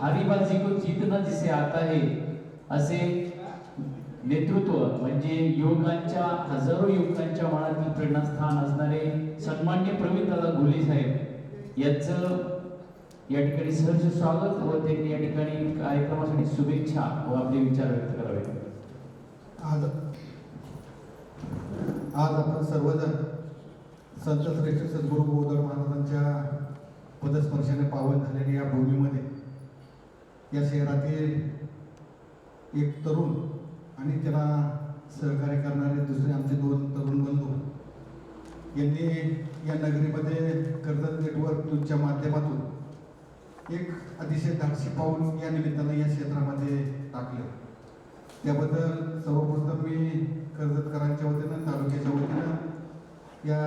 हारी को जीतना जिसे आता है असे नेतृत्व म्हणजे युवकांच्या हजारो युवकांच्या मनातील प्रेरणास्थान असणारे सन्मान्य प्रवीण दादा घोले साहेब यांचं या ठिकाणी सहर्ष स्वागत व त्यांनी या ठिकाणी कार्यक्रमासाठी शुभेच्छा व आपले विचार व्यक्त करावे. आज आज आपण सर्वजण संत श्रेष्ठ सद्गुरू बोधर महाराजांच्या पदस्पर्शाने पावन झालेल्या या भूमीमध्ये या शहरातील एक तरुण आणि त्याला सहकार्य करणारे दुसरे आमचे दोन तरुण बंधू यांनी या नगरीमध्ये कर्जत नेटवर्क न्यूजच्या माध्यमातून एक अतिशय धाडसी पाऊल या निमित्तानं या क्षेत्रामध्ये टाकलं. त्याबद्दल सर्वप्रथम मी कर्जतकरांच्या वतीनं तालुक्याच्या वतीनं या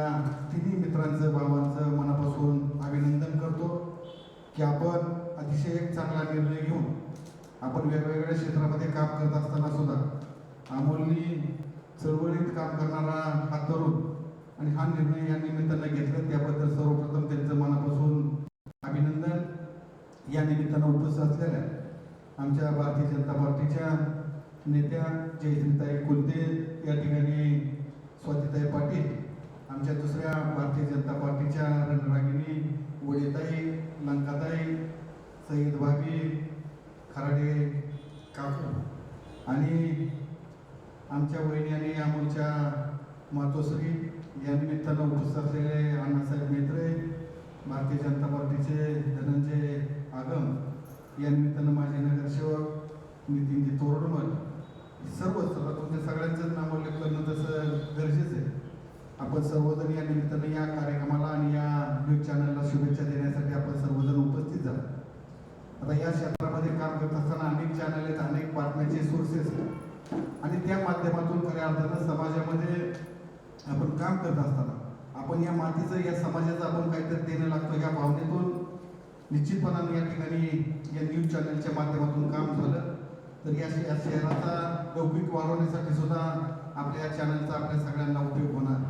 तिन्ही मित्रांचं भावांचं मनापासून अभिनंदन करतो की आपण अतिशय एक चांगला निर्णय घेऊन आपण वेगवेगळ्या क्षेत्रामध्ये काम करत असताना सुद्धा अमोलनी चळवळीत काम करणारा हा तरुण आणि हा निर्णय या निमित्तानं घेतला. त्याबद्दल सर्वप्रथम त्यांचं मनापासून अभिनंदन. या निमित्तानं उपस्थित असलेल्या आमच्या भारतीय जनता पार्टीच्या नेत्या जयश्रीताई कुलते या ठिकाणी स्वातीताई पाटील आमच्या दुसऱ्या भारतीय जनता पार्टीच्या रणरा सईद खराडे काकू. आणि आमच्या वहिनी आणि आमच्या मातोश्री या निमित्तानं उपस्थित असलेले अण्णासाहेब मेत्रे भारतीय जनता पार्टीचे धनंजय आगम या निमित्तानं माझे नगरसेवक नितीनजी तोरडमल सर्व तुमच्या सगळ्यांचंच नामोल्लेख करणं तसं गरजेचं आहे. आपण सर्वजण या निमित्तानं या कार्यक्रमाला आणि या न्यूज चॅनलला शुभेच्छा देण्यासाठी आपण सर्वजण उपस्थित झालो आता या क्षेत्रामध्ये काम करत असताना अनेक चॅनल आहेत अनेक बातम्याचे सोर्सेस आणि त्या माध्यमातून खऱ्या अर्थानं समाजामध्ये आपण काम करत असताना आपण या मातीचं या समाजाचं आपण काहीतरी देणं लागतो या भावनेतून निश्चितपणाने या ठिकाणी या न्यूज चॅनलच्या माध्यमातून काम झालं. तर या या शहराचा लौकिक वाढवण्यासाठी सुद्धा आपल्या या चॅनलचा आपल्या सगळ्यांना उपयोग होणार.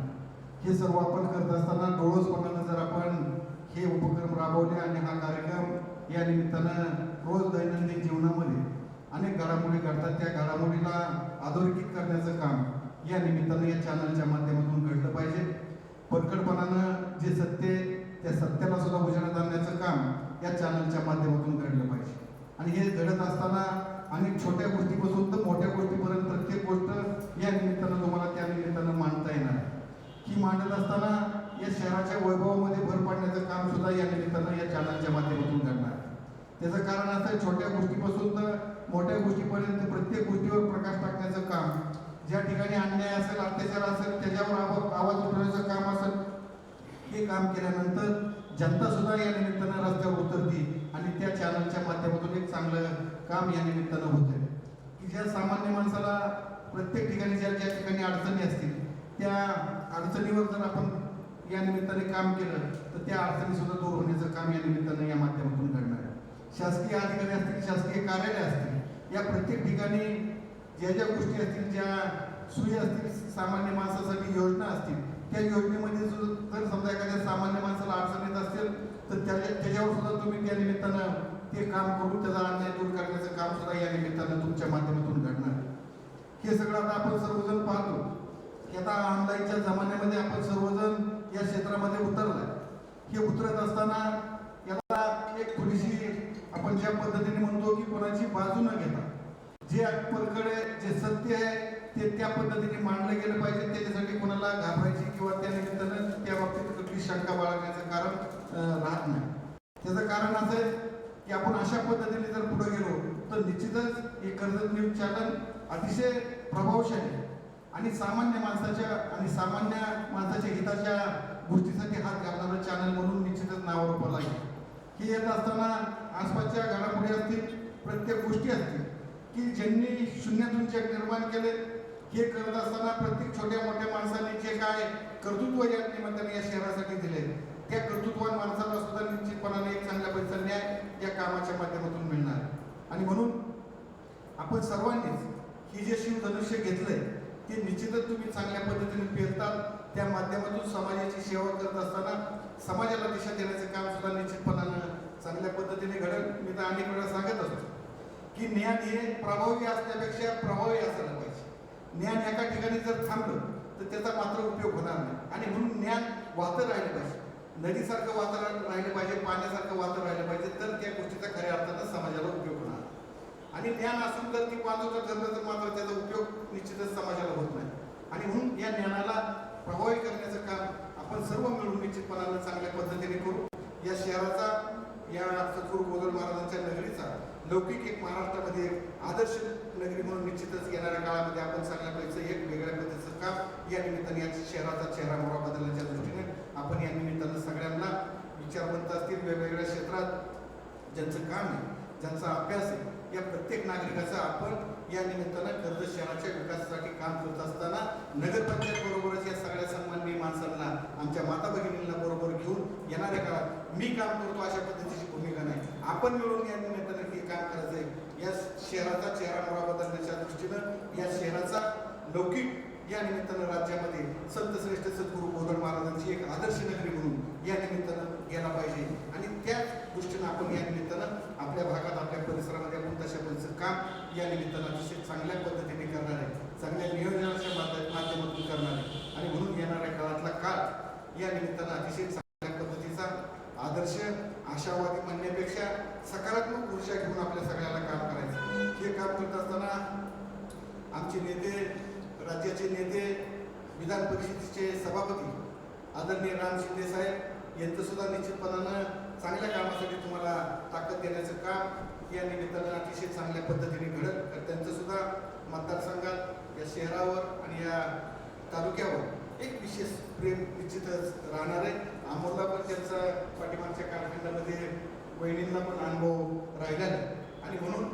हे सर्व आपण करत असताना डोळसपणानं जर आपण हे उपक्रम राबवले आणि हा कार्यक्रम या निमित्तानं रोज दैनंदिन जीवनामध्ये अनेक घडामोडी घडतात. त्या घडामोडीला अधोरेखित करण्याचं काम या निमित्तानं या चॅनलच्या माध्यमातून घडलं पाहिजे. परखडपणानं जे सत्य आहे, त्या सत्याला सुद्धा उजाण्यात आणण्याचं काम या चॅनलच्या माध्यमातून घडलं पाहिजे. आणि हे घडत असताना अनेक छोट्या गोष्टीपासून तर मोठ्या गोष्टीपर्यंत प्रत्येक गोष्ट या निमित्तानं तुम्हाला त्या निमित्तानं मांडता येणार. ही मांडत असताना या शहराच्या वैभवामध्ये भर पाडण्याचं काम सुद्धा या निमित्तानं या चॅनलच्या माध्यमातून घडणार. त्याचं कारण असं छोट्या गोष्टीपासून तर मोठ्या गोष्टीपर्यंत प्रत्येक गोष्टीवर प्रकाश टाकण्याचं काम ज्या ठिकाणी अन्याय असेल अत्याचार असेल त्याच्यावर आवाज उठवण्याचं काम असेल हे काम केल्यानंतर जनता सुद्धा या निमित्तानं रस्त्यावर उतरती आणि त्या चॅनलच्या माध्यमातून एक चांगलं काम या निमित्तानं होतं की ज्या सामान्य माणसाला प्रत्येक ठिकाणी ज्या ज्या ठिकाणी अडचणी असतील त्या अडचणीवर जर आपण या निमित्ताने काम केलं तर त्या अडचणी सुद्धा दूर होण्याचं काम या निमित्तानं या माध्यमातून घडणार आहे. शासकीय अधिकारी असतील शासकीय कार्यालय असतील या प्रत्येक ठिकाणी ज्या ज्या गोष्टी असतील ज्या सोयी असतील सामान्य माणसासाठी योजना असतील त्या योजनेमध्ये सुद्धा जर समजा एखाद्या सामान्य माणसाला अडचण येत असेल तर त्याच्या त्याच्यावर सुद्धा तुम्ही त्या निमित्तानं ते काम करून त्याचा अन्याय दूर करण्याचं काम सुद्धा या निमित्तानं तुमच्या माध्यमातून घडणार आहे. हे सगळं आता आपण सर्वजण पाहतो की आता ऑनलाईनच्या जमान्यामध्ये आपण सर्वजण या क्षेत्रामध्ये उतरलाय हे उतरत असताना याला एक थोडीशी आपण ज्या पद्धतीने म्हणतो की कोणाची बाजू न घेता जे पलकडे जे सत्य आहे ते त्या पद्धतीने मांडलं गेलं पाहिजे. त्याच्यासाठी कोणाला घाबरायची किंवा त्या निमित्तानं त्या बाबतीत कुठली शंका बाळगण्याचं कारण राहत नाही. त्याचं कारण असं आहे की आपण अशा पद्धतीने जर पुढे गेलो तर निश्चितच हे कर्जत न्यूज चॅनल अतिशय प्रभावशाली आणि सामान्य माणसाच्या आणि सामान्य माणसाच्या हिताच्या गोष्टीसाठी हात घालणारं चॅनल म्हणून निश्चितच नावारूपाला आहे हे येत असताना आसपासच्या घडामोडी असतील प्रत्येक गोष्टी असतील की ज्यांनी शून्यातून जग निर्माण केले हे करत असताना प्रत्येक छोट्या मोठ्या माणसाने जे काय कर्तृत्व या निमित्ताने या शहरासाठी दिले त्या कर्तृत्वान माणसाला सुद्धा निश्चितपणाने एक चांगल्या पैसा न्याय या कामाच्या माध्यमातून मिळणार. आणि म्हणून आपण सर्वांनीच ही जे शिवधनुष्य घेतलंय ते निश्चितच तुम्ही चांगल्या पद्धतीने पेरतात त्या माध्यमातून समाजाची सेवा करत असताना समाजाला दिशा देण्याचं काम सुद्धा निश्चितपणानं चांगल्या पद्धतीने घडत. मी तर अनेक वेळा सांगत असतो की ज्ञान हे प्रभावी असण्यापेक्षा प्रभावी असायला पाहिजे. ज्ञान एका ठिकाणी जर थांबलं तर त्याचा मात्र उपयोग होणार नाही. आणि म्हणून ज्ञान वाहत राहिलं पाहिजे. नदीसारखं वातावरण राहिलं पाहिजे पाण्यासारखं वाहतं राहिलं पाहिजे तर त्या गोष्टीचा खऱ्या अर्थानं समाजाला उपयोग होणार. आणि ज्ञान असून जर ती वाजवता ठरलं तर मात्र त्याचा उपयोग निश्चितच समाजाला होत नाही. आणि म्हणून या ज्ञानाला प्रभावी करण्याचं काम आपण सर्व मिळून निश्चितपणानं चांगल्या पद्धतीने करू. या शहराचा या सद्गुरू गोदर महाराजांच्या नगरीचा लौकिक एक महाराष्ट्रामध्ये एक आदर्श नगरी म्हणून निश्चितच येणाऱ्या काळामध्ये आपण चांगल्यापैकी एक वेगळ्या पद्धतीचं काम या निमित्ताने या शहराचा चेहरा मोहरा बदलण्याच्या दृष्टीने आपण या निमित्तानं सगळ्यांना विचारवंत असतील वेगवेगळ्या क्षेत्रात ज्यांचं काम आहे ज्यांचा अभ्यास आहे या प्रत्येक नागरिकाचा आपण या निमित्तानं कर्जत शहराच्या विकासासाठी काम करत असताना नगरपंचायत बरोबरच या सगळ्या सन्माननीय माणसांना आमच्या माता भगिनींना बरोबर घेऊन येणाऱ्या काळात मी काम करतो अशा पद्धतीची भूमिका नाही. आपण मिळून या निमित्ताने काम करायचं आहे या शहराचा चेहरा मोहरा बदलण्याच्या दृष्टीनं या शहराचा लौकिक या निमित्तानं राज्यामध्ये संत श्रेष्ठ सद्गुरू बोधन महाराजांची एक आदर्श नगरी म्हणून या निमित्तानं गेला पाहिजे. आणि त्याच दृष्टीनं आपण या निमित्तानं आपल्या भागात आपल्या परिसरामध्ये आपण तशा पद्धतीचं काम या निमित्तानं अतिशय चांगल्या पद्धतीने करणार आहे. चांगल्या नियोजनाच्या माध्यमातून करणार आहे. आणि म्हणून येणाऱ्या काळातला काळ या निमित्तानं अतिशय चांगल्या पद्धतीचा आदर्श आशावादी म्हणण्यापेक्षा सकारात्मक ऊर्जा घेऊन आपल्या सगळ्याला काम करायचं. हे काम करत असताना आमचे नेते राज्याचे नेते विधान परिषदेचे सभापती आदरणीय राम शिंदे साहेब यांचं सुद्धा निश्चितपणानं चांगल्या कामासाठी तुम्हाला ताकद देण्याचं काम या निमित्तानं अतिशय चांगल्या पद्धतीने घडत. तर त्यांचं सुद्धा मतदारसंघात या शहरावर आणि या तालुक्यावर एक विशेष प्रेम निश्चितच राहणार आहे. अमोलला पण त्यांचा पाठीमागच्या कालखंडामध्ये वहिनींना पण अनुभव राहिला नाही. आणि म्हणून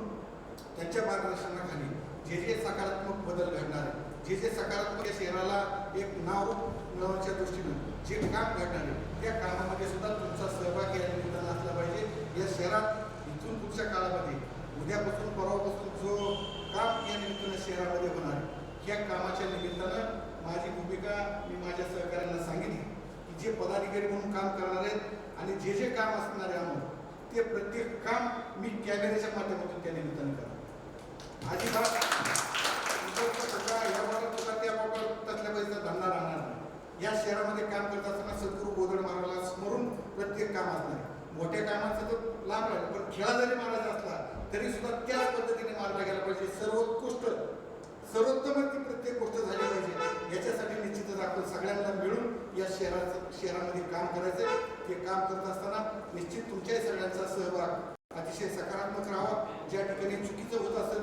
त्यांच्या मार्गदर्शनाखाली जे जे सकारात्मक बदल घडणार जे जे सकारात्मक या शहराला एक नाव मिळवण्याच्या दृष्टीनं जे काम घडणार आहे त्या कामामध्ये सुद्धा तुमचा सहभाग या निमित्तानं असला पाहिजे. या शहरात इथून पुढच्या काळामध्ये उद्यापासून परवापासून जो काम या निमित्तानं शहरामध्ये होणार आहे या कामाच्या निमित्तानं माझी भूमिका मी माझ्या सहकाऱ्यांना सांगितली की जे पदाधिकारी म्हणून काम करणार आहेत आणि जे जे काम असणार आहे आम्हाला ते प्रत्येक काम मी कॅमेऱ्याच्या माध्यमातून त्या निमित्तानं करणार अजिबात या बाबा तुका, त्या बाबा तसल्या पैसा धंदा राहणार नाही. या शहरामध्ये काम करत असताना सद्गुरू गोदड महाराजाला स्मरून प्रत्येक काम असणार आहे. मोठ्या कामाचा तर लाभ राहील पण खेळा जरी मारायचा असला तरी सुद्धा त्याच पद्धतीने मारला गेला पाहिजे. सर्वोत्कृष्ट सर्वोत्तम ती प्रत्येक गोष्ट झाली पाहिजे. याच्यासाठी निश्चितच आपण सगळ्यांना मिळून शहराचं शहरामध्ये काम करायचं ते काम करत असताना निश्चित तुमच्याही सगळ्यांचा सहभाग अतिशय सकारात्मक राहावा. ज्या ठिकाणी चुकीचं होत असेल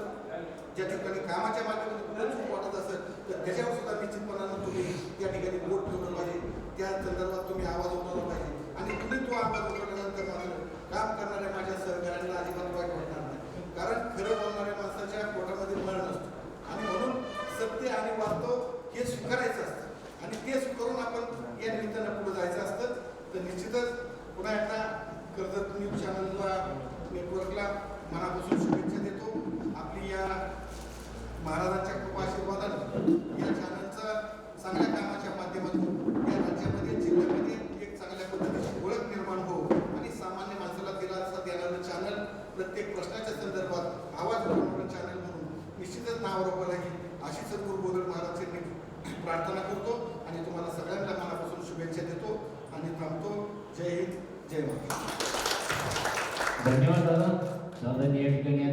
ज्या ठिकाणी कामाच्या माध्यमातून चूक वाटत असेल तर त्याच्यावर सुद्धा निश्चितपणानं तुम्ही त्या ठिकाणी बोट ठेवलं पाहिजे. त्या संदर्भात तुम्ही आवाज उठवला पाहिजे आणि तुम्ही तो आवाज उठवल्यानंतर मात्र काम करणाऱ्या माझ्या सहकाऱ्यांना अजिबात वाईट वाटणार नाही कारण खरं बोलणाऱ्या माणसाच्या पोटामध्ये मळ नसतो आणि म्हणून सत्य आणि वास्तव हे स्वीकारायचं असतं आणि ते स्वीकारून आपण या निमित्तानं पुढे जायचं असतं तर निश्चितच पुन्हा एकदा कर्जत न्यूज चॅनलला नेटवर्कला मनापासून शुभेच्छा देतो. आपली या महाराजांच्या कृपा आशीर्वादानं या चॅनलचा चांगल्या कामाच्या माध्यमातून या राज्यामध्ये जिल्ह्यामध्ये एक चांगल्या पद्धतीची ओळख निर्माण हो आणि सामान्य माणसाला दिलासा देणारं चॅनल प्रत्येक प्रश्नाच्या संदर्भात आवाज चॅनल म्हणून निश्चितच नावारोबर राहील अशी सद्गुरू बोधर महाराजांची प्रार्थना करतो आणि तुम्हाला सगळ्यांना मनापासून शुभेच्छा देतो आणि थांबतो. जय हिंद जय महाराष्ट्र. धन्यवाद दादा दादांनी या ठिकाणी